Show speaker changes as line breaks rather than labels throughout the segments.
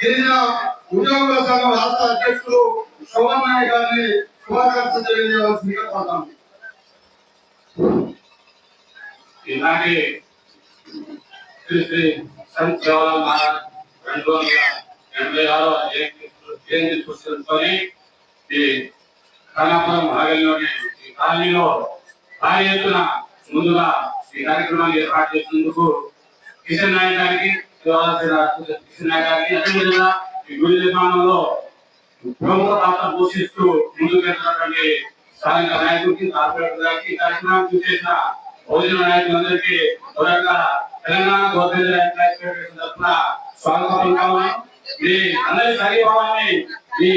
గిరిజన ఉద్యోగుల సంఘం రాష్ట్ర అధ్యక్షుడు శోభన్ నాయక్ గారిని శుభాకాంక్షలు తెలియజేయవలసిందిగా కోరుతాం
ఇలాగే శ్రీ శ్రీ సంత్ జవహర్లాల్ మహారాజ్ రెండు వందల ఎనభై ఆరో జయంతి జయంతి పుస్తకంతోని ఈ ఖానాపురం హాగల్లోని ఈ కాలనీలో భారీ ఎత్తున ముందుగా ఈ కార్యక్రమాన్ని ఏర్పాటు చేసినందుకు కిషన్ నాయక్ గారికి శివరాజు కిషన్ నాయక్ గారికి అదేవిధంగా ఈ గుడి నిర్మాణంలో ప్రముఖ పాత్ర పోషిస్తూ ముందుకు వెళ్తున్నటువంటి స్థానిక నాయకుడికి కార్పొరేటర్ గారికి ఈ చూసేసిన భోజన నాయకులందరికీ త్వరగా తెలంగాణ గవర్నమెంట్ ఫెడరేషన్ తరఫున స్వాగతం పలుకుతాము మీ అందరి సరిభావాన్ని ఈ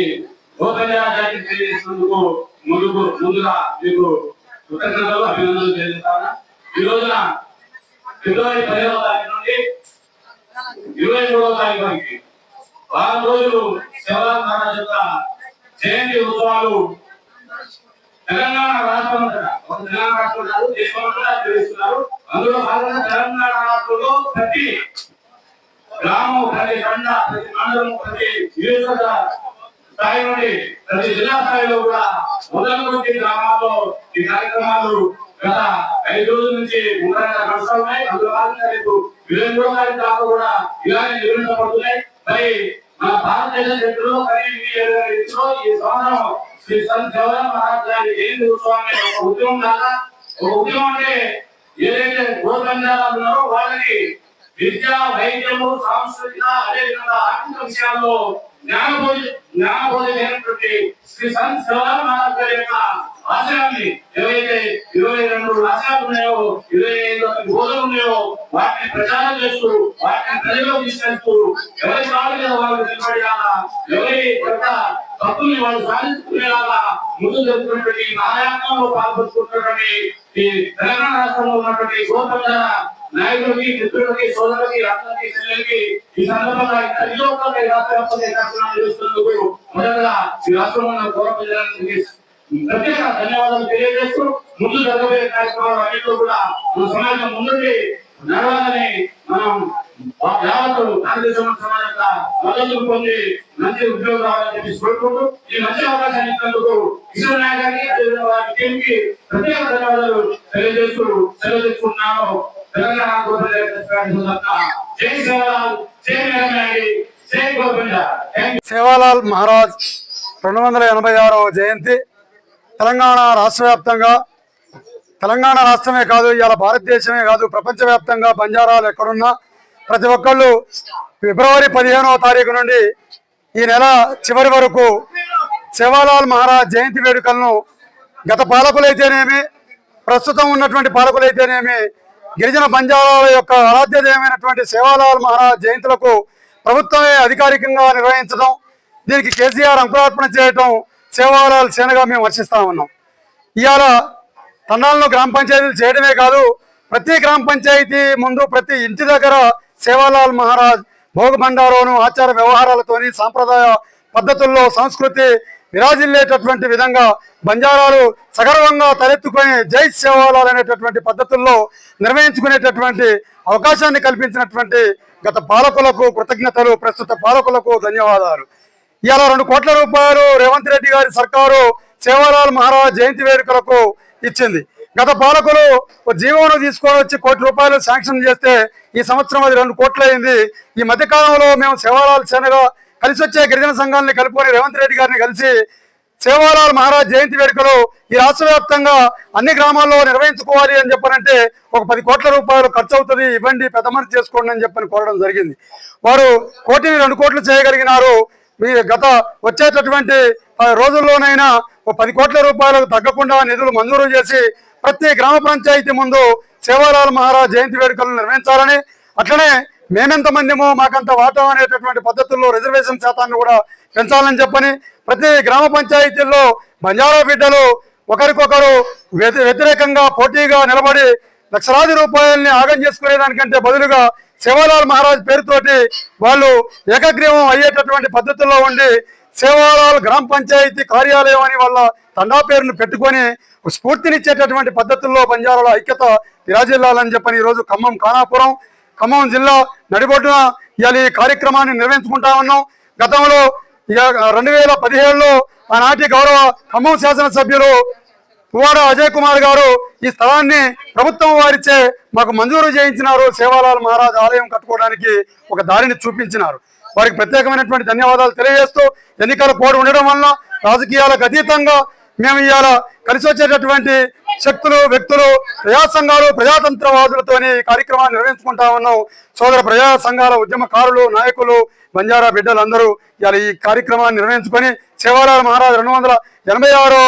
గోపంజా జాతి తెలియజేసినందుకు ముందుకు ముందుగా మీకు కృతజ్ఞతలు అభినందనలు తెలియజేస్తాను ఈ రోజున ఫిబ్రవరి పదిహేనవ తారీఖు నుండి ఇరవై మూడవ తారీఖు వరకు వారం రోజులు శివరాజ్ మహారాజ్ యొక్క జయంతి ఉత్సవాలు తెలంగాణ రాష్ట్రం అంతటా, తెలంగాణ రాష్ట్రం కాదు దేశం అంతటా అందులో భాగంగా తెలంగాణ రాష్ట్రంలో ప్రతి గ్రామం ప్రతి తండ ప్రతి మండలం ప్రతి నియోజకవర్గ స్థాయి నుండి ప్రతి జిల్లా స్థాయిలో కూడా మొదటి గ్రామాల్లో ఈ కార్యక్రమాలు గత ఐదు రోజుల నుంచి ఉండగా నడుస్తున్నాయి అందులో భాగంగా రేపు విలేకరుల మూడో తారీఖు దాకా కూడా ఇలాగే నిర్వహించబడుతున్నాయి మరి మన భారతదేశ చరిత్రలో కనీసం ఈ సంవత్సరం శ్రీ సంత్ జవహర్ మహారాజ్ గారి జయంతి ఉత్సవాన్ని ఒక ఉద్యమం లాగా ఒక ఉద్యమం అంటే ఏదైతే ఉన్నారో విద్య వైద్యము సాంస్కృతిక అదేవిధంగా ఆర్థిక విషయాల్లో జ్ఞానబోధ జ్ఞానబోధ శ్రీ సంత్ జవహర్ మహారాజ్ గారి యొక్క ఆశయాన్ని ఏవైతే ఇరవై రెండు ఆశయాలు ఉన్నాయో ఇరవై ఐదు బోధలు ఉన్నాయో వాటిని ప్రచారం చేస్తూ వాటిని ప్రజల్లో తీసుకెళ్తూ ఎవరి కావాలి వాళ్ళు నిలబడేలా ఎవరి యొక్క తప్పుని వాళ్ళు సాధించుకునేలాగా ముందు జరుగుతున్నటువంటి నాయకంలో పాల్పంచుకుంటున్నటువంటి ఈ తెలంగాణ రాష్ట్రంలో ఉన్నటువంటి గోపంజ నాయకులకి మిత్రులకి సోదరులకి రత్నకి చెల్లెలకి ఈ సందర్భంగా ప్రతి ఒక్కరికి రాష్ట్ర వ్యాప్తంగా ఈ కార్యక్రమాలు మొదటగా ఈ రాష్ట్రంలో గౌరవ గౌరవ ప్రత్యేక ధన్యవాదాలు తెలియజేస్తూ ముందు జరగబోయే కార్యక్రమాలు అన్నింటిలో కూడా మన సమాజం ముందుండి నడవాలని మనం యావత్తు భారతదేశం సమాజంగా మద్దతు పొంది మంచి ఉద్యోగం రావాలని చెప్పి కోరుకుంటూ ఈ మంచి అవకాశాన్ని ఇచ్చినందుకు కిషోర్ నాయక్ గారికి అదేవిధంగా వారి టీం కి ప్రత్యేక ధన్యవాదాలు తెలియజేస్తూ సెలవు తీసుకుంటున్నాను. తెలంగాణ గవర్నమెంట్ జై సేవలాల్ జై మేఘనాయుడి జై గోవింద.
సేవాలాల్ మహారాజ్ రెండు వందల ఎనభై ఆరవ జయంతి. తెలంగాణ రాష్ట్ర వ్యాప్తంగా తెలంగాణ రాష్ట్రమే కాదు ఇవాళ భారతదేశమే కాదు ప్రపంచవ్యాప్తంగా బంజారాలు ఎక్కడున్నా ప్రతి ఒక్కళ్ళు ఫిబ్రవరి పదిహేనవ తారీఖు నుండి ఈ నెల చివరి వరకు సేవాలాల్ మహారాజ్ జయంతి వేడుకలను గత పాలకులైతేనేమి ప్రస్తుతం ఉన్నటువంటి పాలకులైతేనేమి గిరిజన బంజారాల యొక్క ఆరాధ్యదేయమైనటువంటి సేవాలాల్ మహారాజ్ జయంతులకు ప్రభుత్వమే అధికారికంగా నిర్వహించడం దీనికి కేసీఆర్ అంకురార్పణ చేయటం సేవాలాల్ సేనగా మేము వర్షిస్తా ఉన్నాం. ఇవాళ తండాలను గ్రామ పంచాయతీలు చేయడమే కాదు ప్రతి గ్రామ పంచాయతీ ముందు ప్రతి ఇంటి దగ్గర సేవాలాల్ మహారాజ్ భోగబండారోను ఆచార వ్యవహారాలతోని సాంప్రదాయ పద్ధతుల్లో సంస్కృతి విరాజిల్లేటటువంటి విధంగా బంజారాలు సగర్వంగా తలెత్తుకొని జై సేవాలాలు అనేటటువంటి పద్ధతుల్లో నిర్వహించుకునేటటువంటి అవకాశాన్ని కల్పించినటువంటి గత పాలకులకు కృతజ్ఞతలు ప్రస్తుత పాలకులకు ధన్యవాదాలు. ఇలా రెండు కోట్ల రూపాయలు రేవంత్ రెడ్డి గారి సర్కారు సేవాలాల్ మహారాజ్ జయంతి వేడుకలకు ఇచ్చింది. గత పాలకులు ఒక జీవోను తీసుకొని వచ్చి కోటి రూపాయలు శాంక్షన్ చేస్తే ఈ సంవత్సరం అది రెండు కోట్లయింది. ఈ మధ్య కాలంలో మేము సేవాలాల్ సేనగా కలిసి వచ్చే గిరిజన సంఘాలని కలుపుకొని రేవంత్ రెడ్డి గారిని కలిసి సేవాలాల్ మహారాజ్ జయంతి వేడుకలు ఈ రాష్ట్ర వ్యాప్తంగా అన్ని గ్రామాల్లో నిర్వహించుకోవాలి అని చెప్పనంటే ఒక పది కోట్ల రూపాయలు ఖర్చు అవుతుంది ఇవ్వండి పెద్ద చేసుకోండి అని చెప్పని కోరడం జరిగింది. వారు కోటిని రెండు కోట్లు చేయగలిగినారు. మీ గత వచ్చేటటువంటి రోజుల్లోనైనా ఒక పది కోట్ల రూపాయలకు తగ్గకుండా నిధులు మంజూరు చేసి ప్రతి గ్రామ పంచాయతీ ముందు సేవాలాల్ మహారాజ్ జయంతి వేడుకలను నిర్వహించాలని అట్లనే మేమెంత మందిమో మాకంత వాటా అనేటటువంటి పద్ధతుల్లో రిజర్వేషన్ శాతాన్ని కూడా పెంచాలని చెప్పని ప్రతి గ్రామ పంచాయతీల్లో బంజారా బిడ్డలు ఒకరికొకరు వ్యతి- వ్యతిరేకంగా పోటీగా నిలబడి లక్షలాది రూపాయల్ని ఆగం చేసుకునే దానికంటే బదులుగా సేవాలాల్ మహారాజ్ పేరుతోటి వాళ్ళు ఏకగ్రీవం అయ్యేటటువంటి పద్ధతుల్లో ఉండి సేవాలాల్ గ్రామ పంచాయతీ కార్యాలయం అని వాళ్ళ తండా పేరును పెట్టుకొని స్ఫూర్తినిచ్చేటటువంటి పద్ధతుల్లో బంజారాల ఐక్యత విరాజిల్లాలని చెప్పని ఈరోజు ఖమ్మం ఖానాపురం ఖమ్మం జిల్లా నడిబొడ్డున ఇవాళ ఈ కార్యక్రమాన్ని నిర్వహించుకుంటా ఉన్నాం. గతంలో ఇక రెండు వేల పదిహేడులో ఆనాటి గౌరవ ఖమ్మం శాసనసభ్యులు పువ్వాడ అజయ్ కుమార్ గారు ఈ స్థలాన్ని ప్రభుత్వం వారిచే మాకు మంజూరు చేయించినారు. సేవాలాల్ మహారాజ్ ఆలయం కట్టుకోవడానికి ఒక దారిని చూపించినారు. వారికి ప్రత్యేకమైనటువంటి ధన్యవాదాలు తెలియజేస్తూ ఎన్నికల కోడ్ ఉండడం వలన రాజకీయాలకు అతీతంగా మేము ఇవాళ కలిసి వచ్చేటటువంటి శక్తులు వ్యక్తులు ప్రజా సంఘాలు ప్రజాతంత్రవాదులతోనే ఈ కార్యక్రమాన్ని నిర్వహించుకుంటా ఉన్నాం. సోదర ప్రజా సంఘాల ఉద్యమకారులు నాయకులు బంజారా బిడ్డలందరూ ఇవాళ ఈ కార్యక్రమాన్ని నిర్వహించుకొని సేవాలాల్ మహారాజు రెండు వందల ఎనభై ఆరో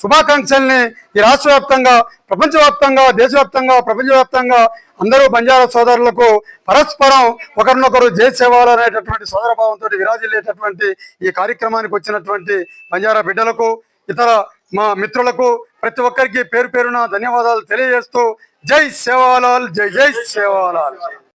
శుభాకాంక్షల్ని ఈ రాష్ట్ర వ్యాప్తంగా ప్రపంచవ్యాప్తంగా దేశవ్యాప్తంగా ప్రపంచవ్యాప్తంగా అందరూ బంజారా సోదరులకు పరస్పరం ఒకరినొకరు జై సేవలు అనేటటువంటి సోదరభావంతో విరాజిల్లేటటువంటి ఈ కార్యక్రమానికి వచ్చినటువంటి బంజారా బిడ్డలకు ఇతర మా మిత్రులకు ప్రతి ఒక్కరికి పేరు పేరున ధన్యవాదాలు తెలియజేస్తూ జై సేవాలాల్ జై జై సేవాలాల్.